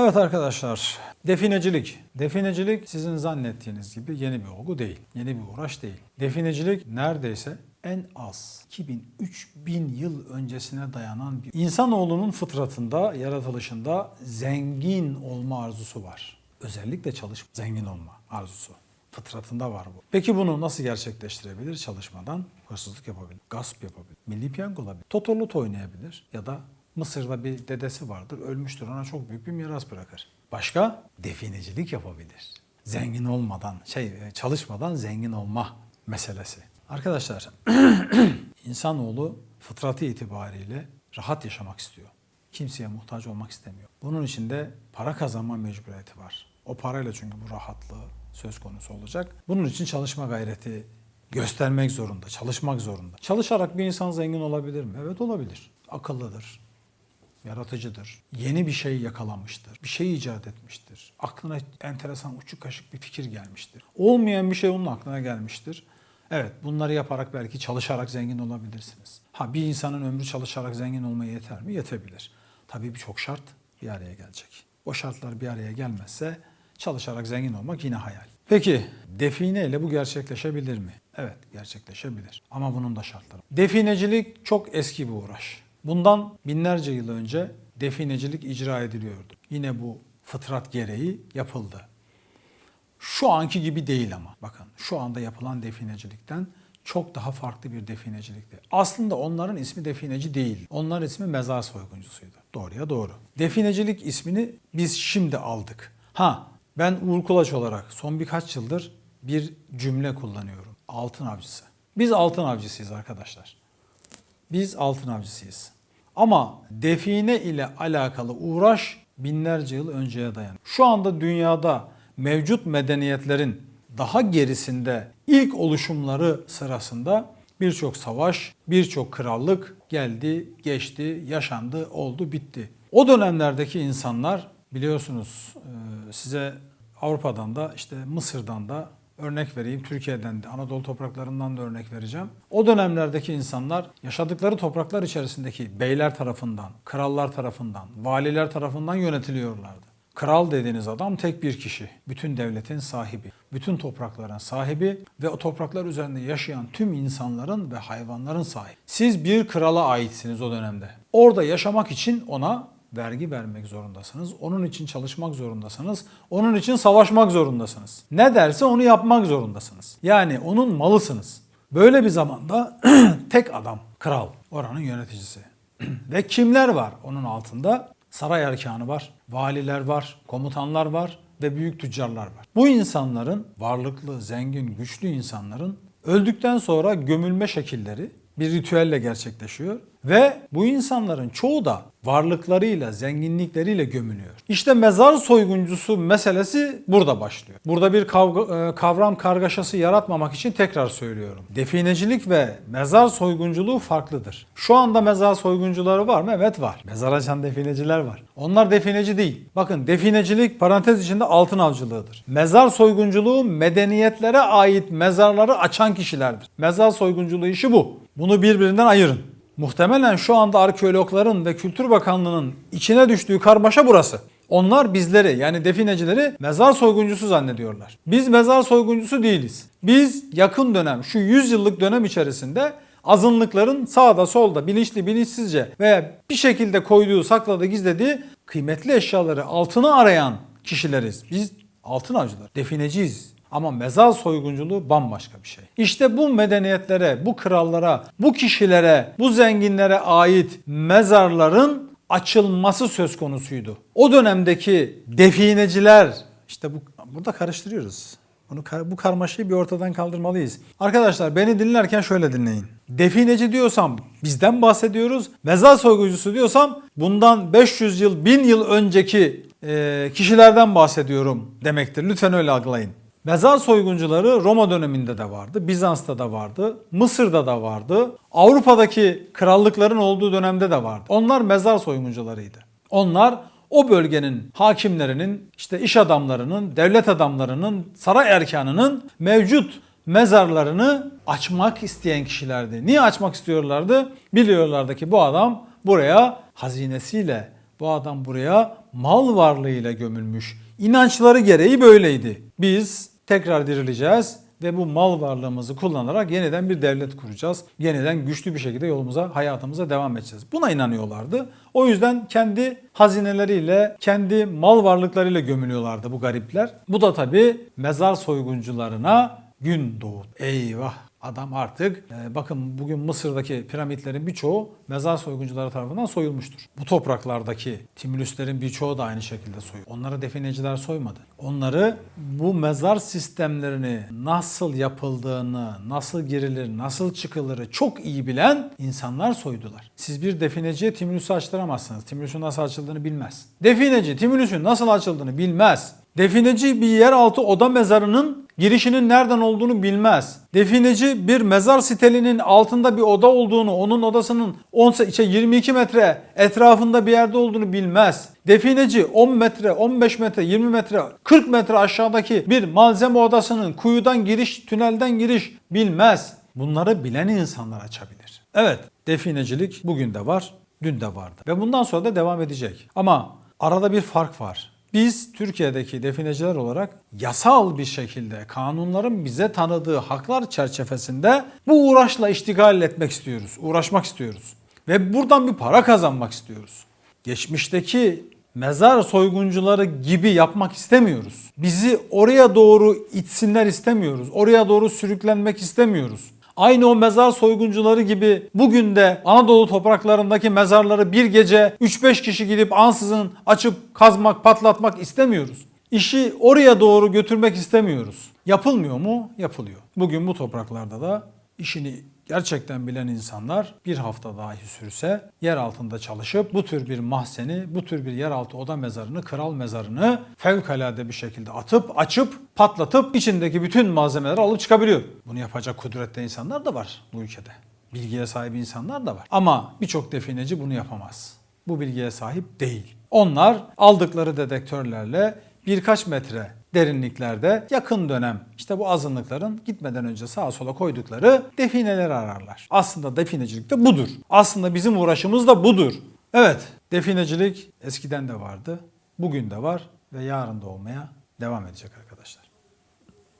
Evet arkadaşlar, definecilik. Definecilik sizin zannettiğiniz gibi yeni bir olgu değil, yeni bir uğraş değil. Definecilik neredeyse en az 2000-3000 yıl öncesine dayanan bir insanoğlunun fıtratında, yaratılışında zengin olma arzusu var. Özellikle çalışma, zengin olma arzusu. Fıtratında var bu. Peki bunu nasıl gerçekleştirebilir? Çalışmadan hırsızlık yapabilir, gasp yapabilir, milli piyango olabilir, totorlut oynayabilir ya da Mısır'da bir dedesi vardır, ölmüştür ona çok büyük bir miras bırakır. Başka? Definecilik yapabilir. Zengin olmadan, şey çalışmadan zengin olma meselesi. Arkadaşlar, insanoğlu fıtratı itibariyle rahat yaşamak istiyor. Kimseye muhtaç olmak istemiyor. Bunun için de para kazanma mecburiyeti var. O parayla çünkü bu rahatlığı söz konusu olacak. Bunun için çalışma gayreti göstermek zorunda, çalışmak zorunda. Çalışarak bir insan zengin olabilir mi? Evet olabilir. Akıllıdır, yaratıcıdır. Yeni bir şey yakalamıştır. Bir şey icat etmiştir. Aklına enteresan uçuk kaşık bir fikir gelmiştir. Olmayan bir şey onun aklına gelmiştir. Evet bunları yaparak belki çalışarak zengin olabilirsiniz. Ha bir insanın ömrü çalışarak zengin olmaya yeter mi? Yetebilir. Tabii birçok şart bir araya gelecek. O şartlar bir araya gelmezse çalışarak zengin olmak yine hayal. Peki define ile bu gerçekleşebilir mi? Evet gerçekleşebilir. Ama bunun da şartları. Definecilik çok eski bir uğraş. Bundan binlerce yıl önce definecilik icra ediliyordu. Yine bu fıtrat gereği yapıldı. Şu anki gibi değil ama. Bakın şu anda yapılan definecilikten çok daha farklı bir definecilikti. Aslında onların ismi defineci değil. Onların ismi mezar soyguncusuydu. Doğruya doğru. Definecilik ismini biz şimdi aldık. Ha ben Uğur Kulaç olarak son birkaç yıldır bir cümle kullanıyorum. Altın avcısı. Biz altın avcısıyız arkadaşlar. Biz altın avcısıyız. Ama define ile alakalı uğraş binlerce yıl önceye dayanıyor. Şu anda dünyada mevcut medeniyetlerin daha gerisinde ilk oluşumları sırasında birçok savaş, birçok krallık geldi, geçti, yaşandı, oldu, bitti. O dönemlerdeki insanlar biliyorsunuz e, size Avrupa'dan da işte Mısır'dan da örnek vereyim. Türkiye'den de Anadolu topraklarından da örnek vereceğim. O dönemlerdeki insanlar yaşadıkları topraklar içerisindeki beyler tarafından, krallar tarafından, valiler tarafından yönetiliyorlardı. Kral dediğiniz adam tek bir kişi. Bütün devletin sahibi, bütün toprakların sahibi ve o topraklar üzerinde yaşayan tüm insanların ve hayvanların sahibi. Siz bir krala aitsiniz o dönemde. Orada yaşamak için ona vergi vermek zorundasınız. Onun için çalışmak zorundasınız. Onun için savaşmak zorundasınız. Ne derse onu yapmak zorundasınız. Yani onun malısınız. Böyle bir zamanda tek adam, kral, oranın yöneticisi. Ve kimler var onun altında? Saray erkanı var, valiler var, komutanlar var ve büyük tüccarlar var. Bu insanların, varlıklı, zengin, güçlü insanların öldükten sonra gömülme şekilleri bir ritüelle gerçekleşiyor ve bu insanların çoğu da varlıklarıyla, zenginlikleriyle gömülüyor. İşte mezar soyguncusu meselesi burada başlıyor. Burada bir kavga- e, kavram kargaşası yaratmamak için tekrar söylüyorum. Definecilik ve mezar soygunculuğu farklıdır. Şu anda mezar soyguncuları var mı? Evet var. Mezar açan defineciler var. Onlar defineci değil. Bakın definecilik parantez içinde altın avcılığıdır. Mezar soygunculuğu medeniyetlere ait mezarları açan kişilerdir. Mezar soygunculuğu işi bu. Bunu birbirinden ayırın. Muhtemelen şu anda arkeologların ve Kültür Bakanlığı'nın içine düştüğü karmaşa burası. Onlar bizleri yani definecileri mezar soyguncusu zannediyorlar. Biz mezar soyguncusu değiliz. Biz yakın dönem şu 100 yıllık dönem içerisinde azınlıkların sağda solda bilinçli bilinçsizce veya bir şekilde koyduğu, sakladığı, gizlediği kıymetli eşyaları altını arayan kişileriz. Biz altın avcılar, defineciyiz. Ama mezar soygunculuğu bambaşka bir şey. İşte bu medeniyetlere, bu krallara, bu kişilere, bu zenginlere ait mezarların açılması söz konusuydu. O dönemdeki defineciler, işte bu burada karıştırıyoruz. Bunu bu karmaşayı bir ortadan kaldırmalıyız. Arkadaşlar beni dinlerken şöyle dinleyin. Defineci diyorsam bizden bahsediyoruz. Mezar soyguncusu diyorsam bundan 500 yıl, 1000 yıl önceki e, kişilerden bahsediyorum demektir. Lütfen öyle algılayın. Mezar soyguncuları Roma döneminde de vardı, Bizans'ta da vardı, Mısır'da da vardı, Avrupa'daki krallıkların olduğu dönemde de vardı. Onlar mezar soyguncularıydı. Onlar o bölgenin hakimlerinin, işte iş adamlarının, devlet adamlarının, saray erkanının mevcut mezarlarını açmak isteyen kişilerdi. Niye açmak istiyorlardı? Biliyorlardı ki bu adam buraya hazinesiyle, Bu adam buraya mal varlığıyla gömülmüş. İnançları gereği böyleydi. Biz tekrar dirileceğiz ve bu mal varlığımızı kullanarak yeniden bir devlet kuracağız. Yeniden güçlü bir şekilde yolumuza, hayatımıza devam edeceğiz. Buna inanıyorlardı. O yüzden kendi hazineleriyle, kendi mal varlıklarıyla gömülüyorlardı bu garipler. Bu da tabii mezar soyguncularına gün doğdu. Eyvah Adam artık e, bakın bugün Mısır'daki piramitlerin birçoğu mezar soyguncuları tarafından soyulmuştur. Bu topraklardaki Timülüslerin birçoğu da aynı şekilde soyuldu. Onları defineciler soymadı. Onları bu mezar sistemlerini nasıl yapıldığını, nasıl girilir, nasıl çıkılırı çok iyi bilen insanlar soydular. Siz bir defineciye Timülüs'ü açtıramazsınız. Timülüs'ün nasıl açıldığını bilmez. Defineci Timülüs'ün nasıl açıldığını bilmez. Defineci bir yeraltı oda mezarının girişinin nereden olduğunu bilmez. Defineci bir mezar sitelinin altında bir oda olduğunu, onun odasının 10 işte 22 metre etrafında bir yerde olduğunu bilmez. Defineci 10 metre, 15 metre, 20 metre, 40 metre aşağıdaki bir malzeme odasının kuyudan giriş, tünelden giriş bilmez. Bunları bilen insanlar açabilir. Evet, definecilik bugün de var, dün de vardı ve bundan sonra da devam edecek. Ama arada bir fark var. Biz Türkiye'deki defineciler olarak yasal bir şekilde kanunların bize tanıdığı haklar çerçevesinde bu uğraşla iştigal etmek istiyoruz, uğraşmak istiyoruz. Ve buradan bir para kazanmak istiyoruz. Geçmişteki mezar soyguncuları gibi yapmak istemiyoruz. Bizi oraya doğru itsinler istemiyoruz. Oraya doğru sürüklenmek istemiyoruz. Aynı o mezar soyguncuları gibi bugün de Anadolu topraklarındaki mezarları bir gece 3-5 kişi gidip ansızın açıp kazmak, patlatmak istemiyoruz. İşi oraya doğru götürmek istemiyoruz. Yapılmıyor mu? Yapılıyor. Bugün bu topraklarda da işini gerçekten bilen insanlar bir hafta dahi sürse yer altında çalışıp bu tür bir mahzeni, bu tür bir yeraltı oda mezarını, kral mezarını fevkalade bir şekilde atıp, açıp, patlatıp içindeki bütün malzemeleri alıp çıkabiliyor. Bunu yapacak kudretli insanlar da var bu ülkede. Bilgiye sahip insanlar da var. Ama birçok defineci bunu yapamaz. Bu bilgiye sahip değil. Onlar aldıkları dedektörlerle birkaç metre derinliklerde yakın dönem işte bu azınlıkların gitmeden önce sağa sola koydukları defineleri ararlar. Aslında definecilik de budur. Aslında bizim uğraşımız da budur. Evet, definecilik eskiden de vardı, bugün de var ve yarın da olmaya devam edecek arkadaşlar.